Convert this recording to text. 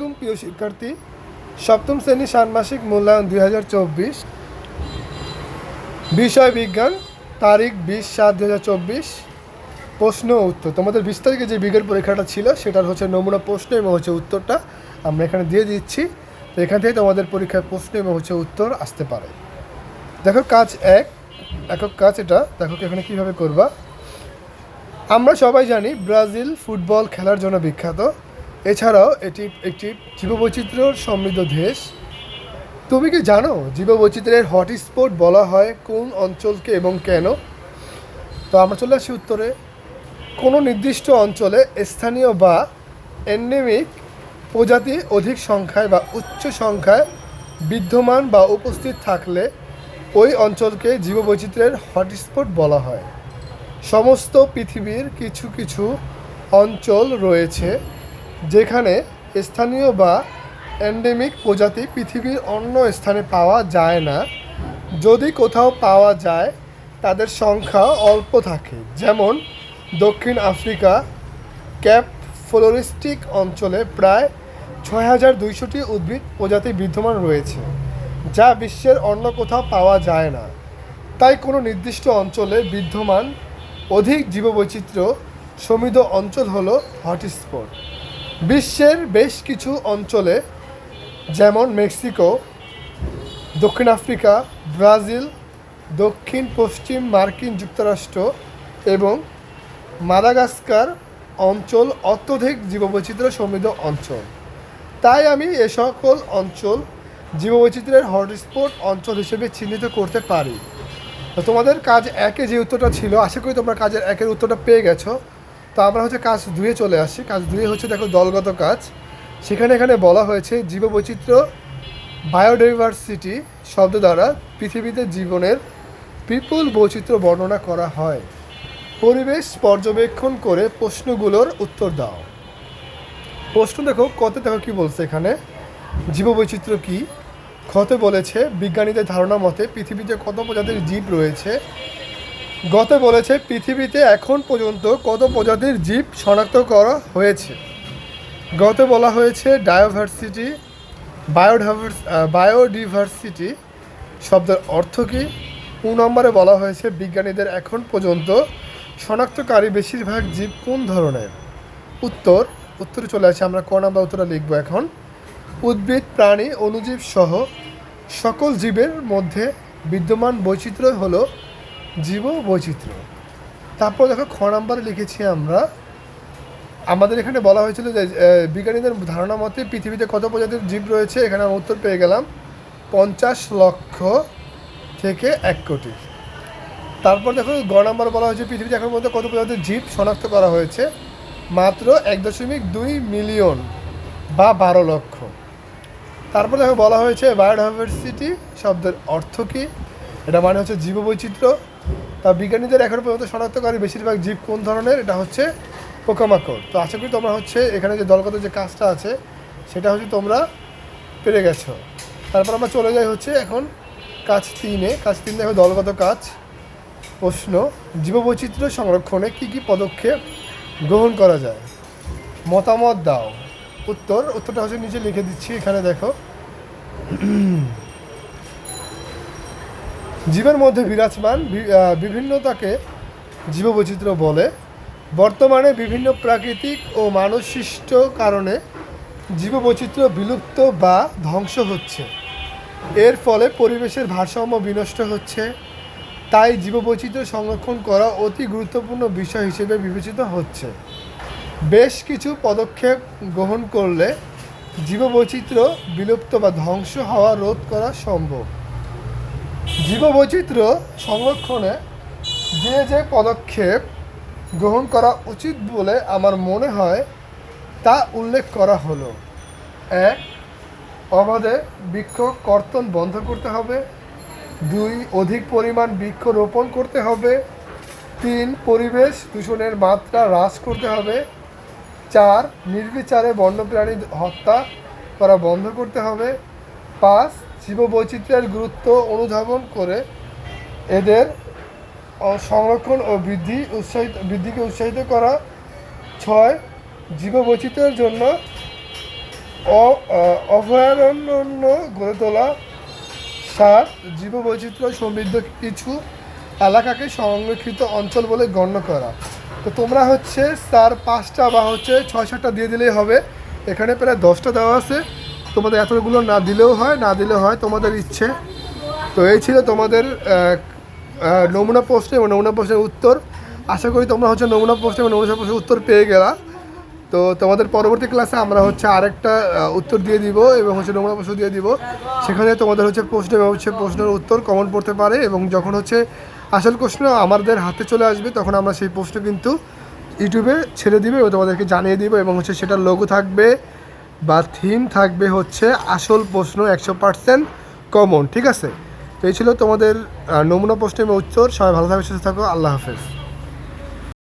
আলাইকুম, প্রিয় শিক্ষার্থী। সপ্তম শ্রেণি ষান্মাসিক মূল্যায়ন দুই হাজার চব্বিশ। বিষয় বিজ্ঞান, তারিখ বিশ সাত দু হাজার চব্বিশ। প্রশ্ন উত্তর। তোমাদের বিশ তারিখে যে বিজ্ঞান পরীক্ষাটা ছিল, সেটার হচ্ছে নমুনা প্রশ্ন এবং হচ্ছে উত্তরটা আমরা এখানে দিয়ে দিচ্ছি। তো এখান থেকে তোমাদের পরীক্ষার প্রশ্ন এবং হচ্ছে উত্তর আসতে পারে। দেখো, কাজ এক, একক কাজ এটা। দেখো এখানে কীভাবে করবা। আমরা সবাই জানি ব্রাজিল ফুটবল খেলার জন্য বিখ্যাত। এছাড়াও এটি একটি জীববৈচিত্র্য সমৃদ্ধ দেশ। তুমি কি জানো জীববৈচিত্র্যের হটস্পট বলা হয় কোন অঞ্চলকে এবং কেন? তো আমরা চলে আসি উত্তরে। কোনো নির্দিষ্ট অঞ্চলে স্থানীয় বা এন্ডেমিক প্রজাতি অধিক সংখ্যায় বা উচ্চ সংখ্যায় বিদ্যমান বা উপস্থিত থাকলে ওই অঞ্চলকে জীববৈচিত্র্যের হটস্পট বলা হয়। সমস্ত পৃথিবীর কিছু কিছু অঞ্চল রয়েছে যেখানে স্থানীয় বা এন্ডেমিক প্রজাতি পৃথিবীর অন্য স্থানে পাওয়া যায় না। যদি কোথাও পাওয়া যায়, তাদের সংখ্যা অল্প থাকে। যেমন, দক্ষিণ আফ্রিকা, ক্যাপ ফ্লোরিস্টিক অঞ্চলে প্রায় ছয় হাজার দুইশোটি উদ্ভিদ প্রজাতি বিদ্যমান রয়েছে, যা বিশ্বের অন্য কোথাও পাওয়া যায় না। তাই কোনো নির্দিষ্ট অঞ্চলে বিদ্যমান অধিক জীববৈচিত্র্য সমৃদ্ধ অঞ্চল হলো হটস্পট। বিশ্বের বেশ কিছু অঞ্চলে, যেমন মেক্সিকো, দক্ষিণ আফ্রিকা, ব্রাজিল, দক্ষিণ পশ্চিম মার্কিন যুক্তরাষ্ট্র এবং মাদাগাস্কার অঞ্চল অত্যধিক জীববৈচিত্র্য সমৃদ্ধ অঞ্চল। তাই আমি এ সকল অঞ্চল জীববৈচিত্র্যের হটস্পট অঞ্চল হিসেবে চিহ্নিত করতে পারি। তোমাদের কাজ একে যে উত্তরটা ছিল, আশা করি তোমরা কাজের একের উত্তরটা পেয়ে গেছো। তো আমরা হচ্ছে কাজ দুয়ে চলে আসি। কাজ দুয়ে হচ্ছে দেখো দলগত কাজ। সেখানে এখানে বলা হয়েছে জীববৈচিত্র্য, বায়োডাইভার্সিটি শব্দ দ্বারা পৃথিবীতে জীবনের বিপুল বৈচিত্র্য বর্ণনা করা হয়। পরিবেশ পর্যবেক্ষণ করে প্রশ্নগুলোর উত্তর দাও। প্রশ্ন দেখো, কত দেখো কি বলছে এখানে? জীববৈচিত্র্য কী? ক্ষতে বলেছে, বিজ্ঞানীদের ধারণা মতে পৃথিবীতে কত প্রজাতির জীব রয়েছে? গতে বলেছে, পৃথিবীতে এখন পর্যন্ত কত প্রজাতির জীব শনাক্ত করা হয়েছে? গতে বলা হয়েছে ডায়োভার্সিটি বায়োডাইভার্স বায়োডিভার্সিটি শব্দের অর্থ কী? দু নম্বরে বলা হয়েছে, বিজ্ঞানীদের এখন পর্যন্ত শনাক্তকারী বেশিরভাগ জীব কোন ধরনের? উত্তর, উত্তরে চলে আসে, আমরা ক নাম্বার উত্তরটা লিখব এখন। উদ্ভিদ, প্রাণী অণুজীব সহ সকল জীবের মধ্যে বিদ্যমান বৈচিত্র্য হলো জীব বৈচিত্র্য। তারপর দেখো খ নাম্বারে লিখেছি আমরা, আমাদের এখানে বলা হয়েছিল যে বিজ্ঞানীদের ধারণা মতে পৃথিবীতে কত প্রজাতির জীব রয়েছে? এখানে আমরা উত্তর পেয়ে গেলাম, পঞ্চাশ লক্ষ থেকে এক কোটি। তারপর দেখো গ নম্বর বলা হয়েছে, পৃথিবীতে এখন পর্যন্ত কত প্রজাতির জীব শনাক্ত করা হয়েছে? মাত্র এক দশমিক দুই মিলিয়ন বা বারো লক্ষ। তারপর দেখো বলা হয়েছে, বায়োডাইভার্সিটি শব্দের অর্থ কী? এটা মানে হচ্ছে জীববৈচিত্র্য। তা বিজ্ঞানীদের এখন পর্যন্ত শনাক্তকারী বেশিরভাগ জীব কোন ধরনের, এটা হচ্ছে পোকামাকড়। তো আশা করি তোমরা হচ্ছে এখানে যে দলগত যে কাজটা আছে, সেটা হচ্ছে তোমরা পেরে গেছো। তারপর আমরা চলে যাই হচ্ছে এখন কাজ তিনে। কাজ তিন দেখো, দলগত কাজ, প্রশ্ন, জীববৈচিত্র্য সংরক্ষণে কী কী পদক্ষেপ গ্রহণ করা যায়? মতামত দাও। উত্তর, উত্তরটা হচ্ছে নিচে লিখে দিচ্ছি, এখানে দেখো। জীবের মধ্যে বিরাজমান বিভিন্নতাকে জীববৈচিত্র্য বলে। বর্তমানে বিভিন্ন প্রাকৃতিক ও মানবসৃষ্ট কারণে জীববৈচিত্র্য বিলুপ্ত বা ধ্বংস হচ্ছে। এর ফলে পরিবেশের ভারসাম্য বিনষ্ট হচ্ছে। তাই জীববৈচিত্র্য সংরক্ষণ করা অতি গুরুত্বপূর্ণ বিষয় হিসেবে বিবেচিত হচ্ছে। বেশ কিছু পদক্ষেপ গ্রহণ করলে জীববৈচিত্র্য বিলুপ্ত বা ধ্বংস হওয়া রোধ করা সম্ভব। জীববৈচিত্র্য সংরক্ষণে যে যে পদক্ষেপ গ্রহণ করা উচিত বলে আমার মনে হয়, তা উল্লেখ করা হলো। এক, অবাধে বৃক্ষ কর্তন বন্ধ করতে হবে। দুই, অধিক পরিমাণ বৃক্ষ রোপণ করতে হবে। তিন, পরিবেশ দূষণের মাত্রা হ্রাস করতে হবে। চার, নির্বিচারে বন্যপ্রাণী হত্যা করা বন্ধ করতে হবে। পাঁচ জীববৈচিত্র্যের গুরুত্ব অনুধাবন করে এদের সংরক্ষণ ও বৃদ্ধি উৎসাহিত বৃদ্ধিকে উৎসাহিত করা ছয় জীববৈচিত্র্যের জন্য অভয়ারণ্য গড়ে তোলা সাত জীববৈচিত্র্য সমৃদ্ধ কিছু এলাকাকে সংরক্ষিত অঞ্চল বলে গণ্য করা। তো তোমরা হচ্ছে স্যার পাঁচটা বা হচ্ছে ছয় সাতটা দিয়ে দিলেই হবে। এখানে প্রায় দশটা দেওয়া আছে। তোমাদের এতগুলো না দিলেও হয়, না দিলেও হয়, তোমাদের ইচ্ছে। তো এই ছিল তোমাদের নমুনা প্রশ্ন এবং নমুনা প্রশ্নের উত্তর। আশা করি তোমরা হচ্ছে নমুনা প্রশ্ন এবং নমুনা প্রশ্নের উত্তর পেয়ে গেলা। তো তোমাদের পরবর্তী ক্লাসে আমরা হচ্ছে আরেকটা উত্তর দিয়ে দিব এবং হচ্ছে নমুনা প্রশ্ন দিয়ে দিব। সেখানে তোমাদের হচ্ছে প্রশ্ন এবং হচ্ছে প্রশ্নের উত্তর কমন পড়তে পারে এবং যখন হচ্ছে আসল প্রশ্ন আমাদের হাতে চলে আসবে, তখন আমরা সেই প্রশ্ন কিন্তু ইউটিউবে ছেড়ে দিবে এবং তোমাদেরকে জানিয়ে দিব এবং হচ্ছে সেটার লোগো থাকবে। বা থিম থাকবে হচ্ছে আসল প্রশ্ন একশো পার্সেন্ট কমন ঠিক আছে? তো এই ছিল তোমাদের নমুনা প্রশ্নের উত্তর। সবাই ভালো থাকবে সুস্থ থাকো। আল্লাহ হাফেজ।